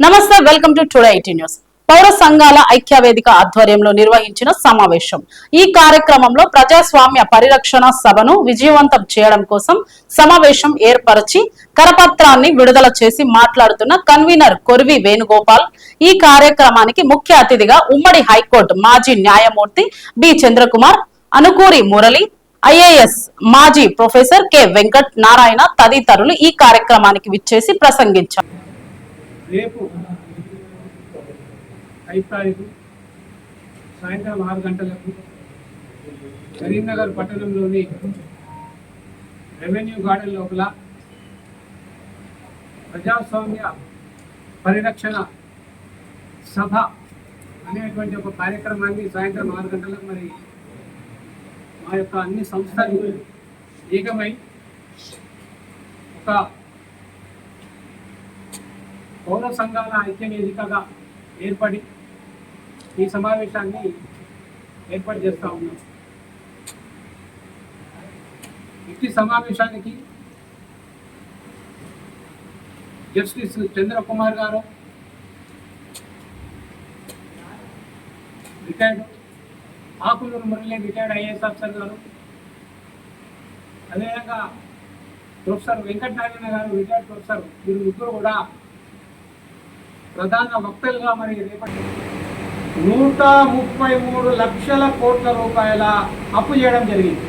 నమస్తే welcome to today IT news. పౌర సంఘాల ఐక్య వేదిక ఆధ్వర్యంలో నిర్వహించిన సమావేశం. ఈ కార్యక్రమంలో ప్రజాస్వామ్య పరిరక్షణ సభను విజయవంతం చేయడం కోసం సమావేశం ఏర్పరిచి కరపత్రాన్ని విడుదల చేసి మాట్లాడుతున్న కన్వీనర్ కొరివి వేణుగోపాల్ ఈ కార్యక్రమానికి ముఖ్య అతిథిగా ఉమ్మడి హైకోర్టు మాజీ న్యాయమూర్తి బి చంద్రకుమార్ అనుకూరి మురళి ఐఏఎస్ మాజీ ప్రొఫెసర్ కె వెంకట్ నారాయణ తదితరులు ఈ కార్యక్రమానికి విచ్చేసి ప్రసంగించారు. రేపు ఐదు తారీఖు సాయంత్రం ఆరు గంటలకు కరీంనగర్ పట్టణంలోని రెవెన్యూ గార్డెన్ లోపల ప్రజాస్వామ్య పరిరక్షణ సభ అనేటువంటి ఒక కార్యక్రమాన్ని సాయంత్రం ఆరు గంటలకు మరి మా యొక్క అన్ని సంస్థలు ఏకమై ఒక పౌర సంఘాల ఐక్య వేదికగా ఏర్పడి ఈ సమావేశాన్ని ఏర్పాటు చేస్తా ఉన్నాం. ఇట్టి సమావేశానికి జస్టిస్ చంద్రకుమార్ గారు retired Akuluru Murali retired IAS officer గారు అదేవిధంగా ప్రొఫెసర్ వెంకటనారాయణ గారు రిటైర్డ్ ప్రొఫెసర్ వీరు ముగ్గురు కూడా ప్రధాన వక్తలుగా మరి రేపటి నూట ముప్పై మూడు లక్షల కోట్ల రూపాయల అప్పు చేయడం జరిగింది.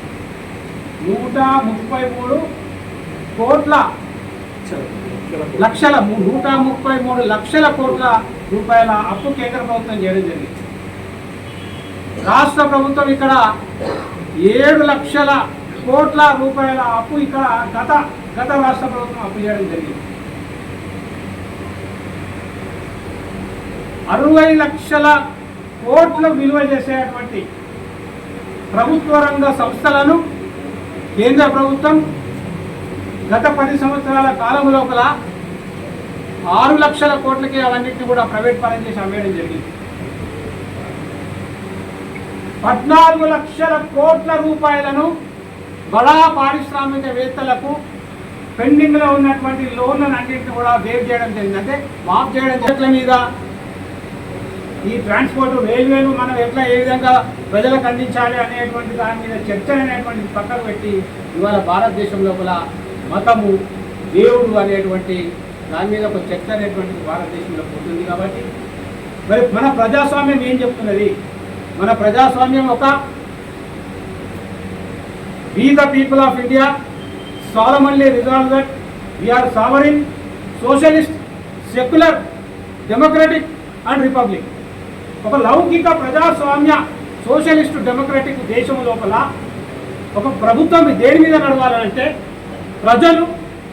నూట ముప్పై మూడు కోట్ల లక్షల నూట ముప్పై మూడు లక్షల కోట్ల రూపాయల అప్పు కేంద్ర ప్రభుత్వం చేయడం జరిగింది. రాష్ట్ర ప్రభుత్వం ఇక్కడ ఏడు లక్షల కోట్ల రూపాయల అప్పు ఇక్కడ గత గత రాష్ట్ర ప్రభుత్వం అప్పు చేయడం జరిగింది. అరవై లక్షల కోట్ల విలువ చేసేటువంటి ప్రభుత్వ రంగ సంస్థలను కేంద్ర ప్రభుత్వం గత పది సంవత్సరాల కాలం లోపల ఆరు లక్షల కోట్లకి అవన్నింటినీ కూడా ప్రైవేట్ పరం చేసి అమ్మేయడం జరిగింది. పద్నాలుగు లక్షల కోట్ల రూపాయలను బడా పారిశ్రామికవేత్తలకు పెండింగ్లో ఉన్నటువంటి లోన్లను అన్నింటినీ కూడా వేవ్ చేయడం జరిగింది. అంటే మాఫ్ చేయడం చెట్ల మీద ఈ ట్రాన్స్పోర్ట్ రైల్వేను మనం ఎట్లా ఏ విధంగా ప్రజలకు అందించాలి అనేటువంటి దాని మీద చర్చ అనేటువంటిది పక్కన పెట్టి ఇవాళ భారతదేశం లోపల మతము దేవుడు అనేటువంటి దాని మీద ఒక చర్చ అనేటువంటిది భారతదేశంలో ఉంటుంది కాబట్టి మరి మన ప్రజాస్వామ్యం ఏం చెప్తున్నది? మన ప్రజాస్వామ్యం ఒక we the people of India solemnly resolve that we are sovereign socialist secular democratic and republic ఒక లౌకిక ప్రజాస్వామ్య సోషలిస్ట్ డెమోక్రటిక్ దేశం లోపల ఒక ప్రభుత్వం దేని మీద నడవాలంటే ప్రజలు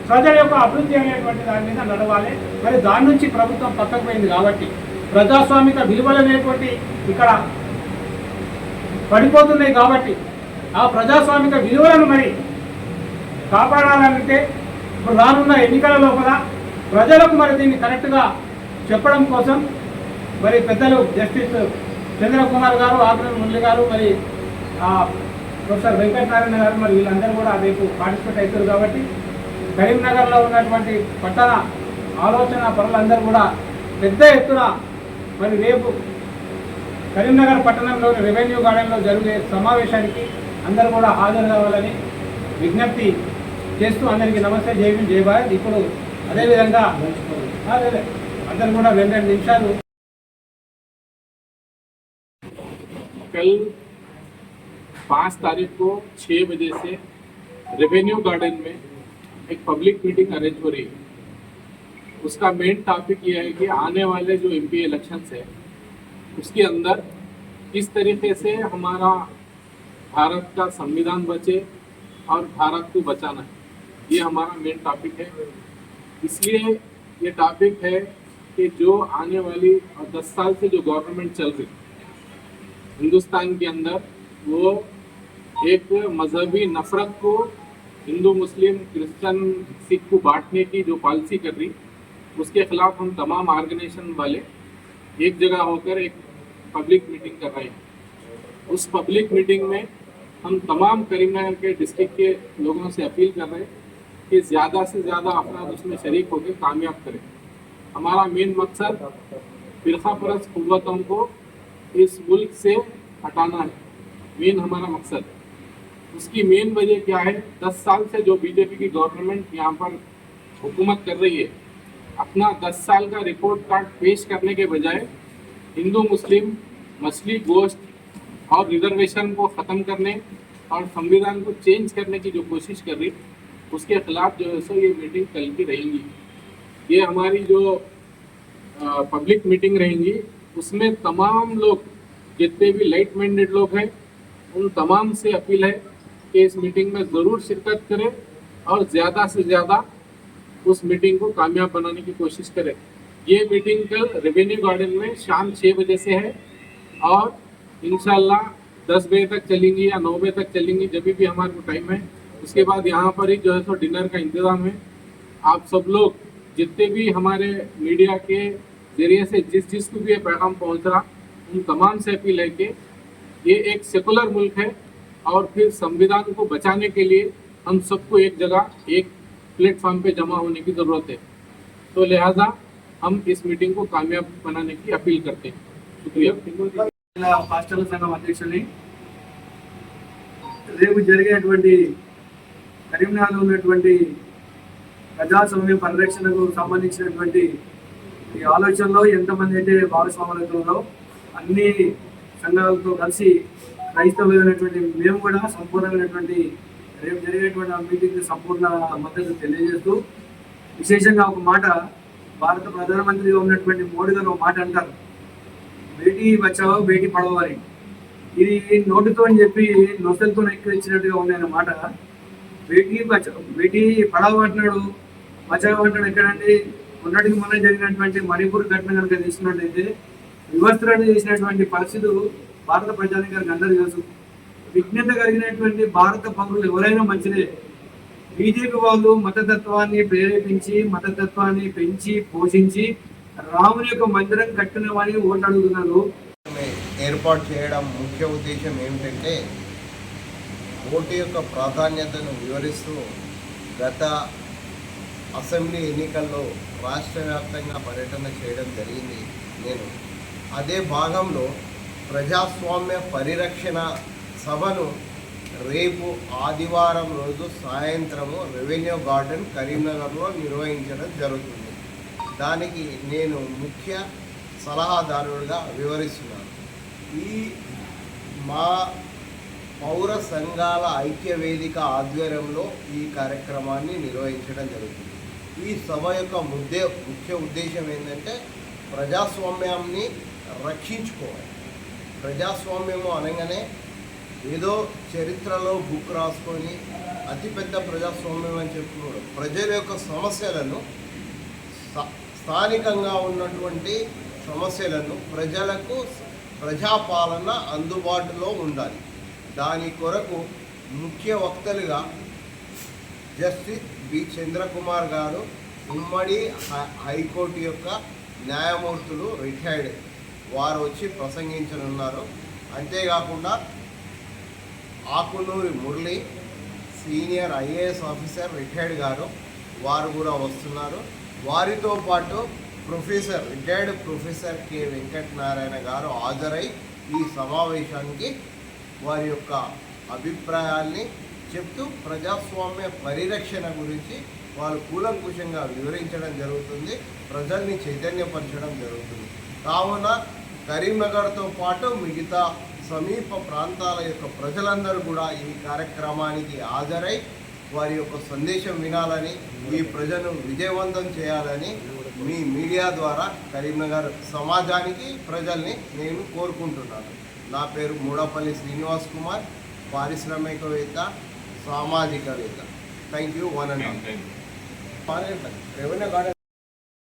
ప్రజల యొక్క అభివృద్ధి అనేటువంటి దాని మీద నడవాలి. మరి దాని నుంచి ప్రభుత్వం పక్కకు పోయింది కాబట్టి ప్రజాస్వామిక విలువలు అనేటువంటి ఇక్కడ పడిపోతున్నాయి కాబట్టి ఆ ప్రజాస్వామిక విలువలను మరి కాపాడాలంటే ఇప్పుడు రానున్న ఎన్నికల లోపల ప్రజలకు మరి దీన్ని కరెక్ట్గా చెప్పడం కోసం మరి పెద్దలు జస్టిస్ చంద్రకుమార్ గారు ఆగ్రహ మురళి గారు మరి ప్రొఫెసర్ వెంకటనారాయణ గారు మరి వీళ్ళందరూ కూడా రేపు పార్టిసిపేట్ అవుతారు కాబట్టి కరీంనగర్లో ఉన్నటువంటి పట్టణ ఆలోచన పనులందరూ కూడా పెద్ద ఎత్తున మరి రేపు కరీంనగర్ పట్టణంలోని రెవెన్యూ గార్డెన్లో జరిగే సమావేశానికి అందరూ కూడా హాజరు కావాలని విజ్ఞప్తి చేస్తూ అందరికీ నమస్తే జై భీమ్ జై భారత్. ఇప్పుడు అదేవిధంగా అదే అందరూ కూడా రెండు రెండు నిమిషాలు कल पाँच तारीख को छः बजे से रेवेन्यू गार्डन में एक पब्लिक मीटिंग अरेंज हो रही है। उसका मेन टॉपिक ये है कि आने वाले जो एम पी इलेक्शंस है, उसके अंदर किस तरीके से हमारा भारत का संविधान बचे और भारत को बचाना है, ये हमारा मेन टॉपिक है। इसलिए ये टॉपिक है कि जो आने वाली और दस साल से जो गवर्नमेंट चल रही हिंदुस्तान के अंदर, वो एक मजहबी नफरत को हिंदू, मुस्लिम, क्रिश्चियन, सिख को बांटने की जो पॉलिसी कर रही, उसके खिलाफ हम तमाम ऑर्गेनाइजेशन वाले एक जगह होकर एक पब्लिक मीटिंग कर रहे हैं। उस पब्लिक मीटिंग में हम तमाम करीमनगर के डिस्ट्रिक्ट के लोगों से अपील कर रहे हैं कि ज़्यादा से ज़्यादा अफराद उसमें शरीक होकर कामयाब करें। हमारा मेन मकसद फिरका परस कुव्वतों को इस मुल्क से हटाना है। मेन हमारा मकसद। उसकी मेन वजह क्या है? दस साल से जो बीजेपी की गवर्नमेंट यहाँ पर हुकूमत कर रही है, अपना दस साल का रिपोर्ट कार्ड पेश करने के बजाय हिंदू, मुस्लिम, मछली गोश्त और रिजर्वेशन को ख़त्म करने और संविधान को चेंज करने की जो कोशिश कर रही, उसके खिलाफ जो है सो ये मीटिंग कल की रहेंगी। ये हमारी जो पब्लिक मीटिंग रहेंगी उसमें तमाम लोग, जितने भी लाइट माइंडेड लोग हैं, उन तमाम से अपील है कि इस मीटिंग में ज़रूर शिरकत करें और ज़्यादा से ज़्यादा उस मीटिंग को कामयाब बनाने की कोशिश करें। ये मीटिंग कल रेवेन्यू गार्डन में शाम छः बजे से है और इंशाल्लाह दस बजे तक चलेंगी या नौ बजे तक चलेंगी, जब भी हमारे को टाइम है। उसके बाद यहाँ पर ही जो है सो डिनर का इंतज़ाम है। आप सब लोग जितने भी हमारे मीडिया के जरिए से जिस जिसको भी ये पैगाम पहुंच रहा उन तमाम से अपील है कि ये एक सेकुलर मुल्क है और फिर संविधान को बचाने के लिए हम सबको एक जगह एक प्लेटफॉर्म पे जमा होने की ज़रूरत है तो लिहाजा हम इस मीटिंग को कामयाब बनाने की अपील करते हैं शुक्रिया జిల్లా హాస్టల్ సంఘం అధ్యక్షుని రేపు జరిగేటువంటి కరీంనగర్లో ఉన్నటువంటి ప్రజాస్వామ్య పరిరక్షణకు సంబంధించినటువంటి ఈ ఆలోచనలో ఎంతమంది అయితే భాగస్వాములతో అన్ని సంఘాలతో కలిసి క్రైస్తవులైనటువంటి మేము కూడా సంపూర్ణమైనటువంటి రేపు జరిగేటువంటి ఆ మీటింగ్ సంపూర్ణ మద్దతు తెలియజేస్తూ విశేషంగా ఒక మాట భారత ప్రధానమంత్రిగా ఉన్నటువంటి మోడీ గారు ఒక మాట అంటారు. బేటీ బచావో బేటీ పడవో అని. ఇది నోటుతో అని చెప్పి నొసలతో ఎక్కిరించినట్టుగా ఉన్నాయన్నమాట బేటీ బచావ్ బేటీ పడవ అంటున్నాడు. బచావో అంటాడు ఎక్కడండి? మొన్నటికి మొన్న జరిగినటువంటి మణిపూర్ ఘటన కనుక తీసుకున్నట్లయితే వివస్త్రణ చేసినటువంటి పరిస్థితులు భారత ప్రజానికానికి అందరూ తెలుసు. విజ్ఞత కలిగినటువంటి భారత పౌరులు ఎవరైనా మంచిదే. బీజేపీ వాళ్ళు మతతత్వాన్ని ప్రేరేపించి మతతత్వాన్ని పెంచి పోషించి రాముని యొక్క మందిరం కట్టిన వారిని ఓట్లు అడుగుతున్నారు. ఏర్పాటు చేయడం ముఖ్య ఉద్దేశం ఏమిటంటే ఓటు యొక్క ప్రాధాన్యతను వివరిస్తూ గత అసెంబ్లీ ఎన్నికల్లో రాష్ట్ర వ్యాప్తంగా పర్యటన చేయడం జరిగింది నేను. అదే భాగంలో ప్రజాస్వామ్య పరిరక్షణ సభను రేపు ఆదివారం రోజు సాయంత్రము రెవెన్యూ గార్డెన్ కరీంనగర్లో నిర్వహించడం జరుగుతుంది. దానికి నేను ముఖ్య సలహాదారుడిగా వివరిస్తున్నాను. ఈ మా పౌర సంఘాల ఐక్య వేదిక ఆధ్వర్యంలో ఈ కార్యక్రమాన్ని నిర్వహించడం జరుగుతుంది. ఈ సభ యొక్క ముద్దే ముఖ్య ఉద్దేశం ఏంటంటే ప్రజాస్వామ్యాన్ని రక్షించుకోవాలి. ప్రజాస్వామ్యము అనగానే ఏదో చరిత్రలో బుక్ రాసుకొని అతిపెద్ద ప్రజాస్వామ్యం అని చెప్పుకున్నాడు ప్రజల యొక్క సమస్యలను స్థా- స్థానికంగా ఉన్నటువంటి సమస్యలను ప్రజలకు ప్రజాపాలన అందుబాటులో ఉండాలి. దాని కొరకు ముఖ్య వక్తలుగా జస్టిస్ పి చంద్రకుమార్ గారు ఉమ్మడి హై- హైకోర్టు యొక్క న్యాయమూర్తులు రిటైర్డ్. వారు వచ్చి ప్రసంగించనున్నారు. అంతేకాకుండా Akunuri Murali senior IAS officer retired గారు వారు కూడా వస్తున్నారు. వారితో పాటు professor retired professor K Venkatanarayana గారు హాజరై ఈ సమావేశానికి వారి యొక్క అభిప్రాయాల్ని చెప్తూ ప్రజాస్వామ్య పరిరక్షణ గురించి వాళ్ళు కూలంకుషంగా వివరించడం జరుగుతుంది ప్రజల్ని చైతన్యపరచడం జరుగుతుంది. కావున కరీంనగర్తో పాటు మిగతా సమీప ప్రాంతాల యొక్క ప్రజలందరూ కూడా ఈ కార్యక్రమానికి హాజరై వారి యొక్క సందేశం వినాలని ఈ ప్రజలను విజయవంతం చేయాలని మీ మీడియా ద్వారా కరీంనగర్ సమాజానికి ప్రజల్ని నేను కోరుకుంటున్నాను. నా పేరు మూడపల్లి శ్రీనివాస్ కుమార్ పారిశ్రామికవేత్త సామాజికవేత్త thank you one and all revenue garden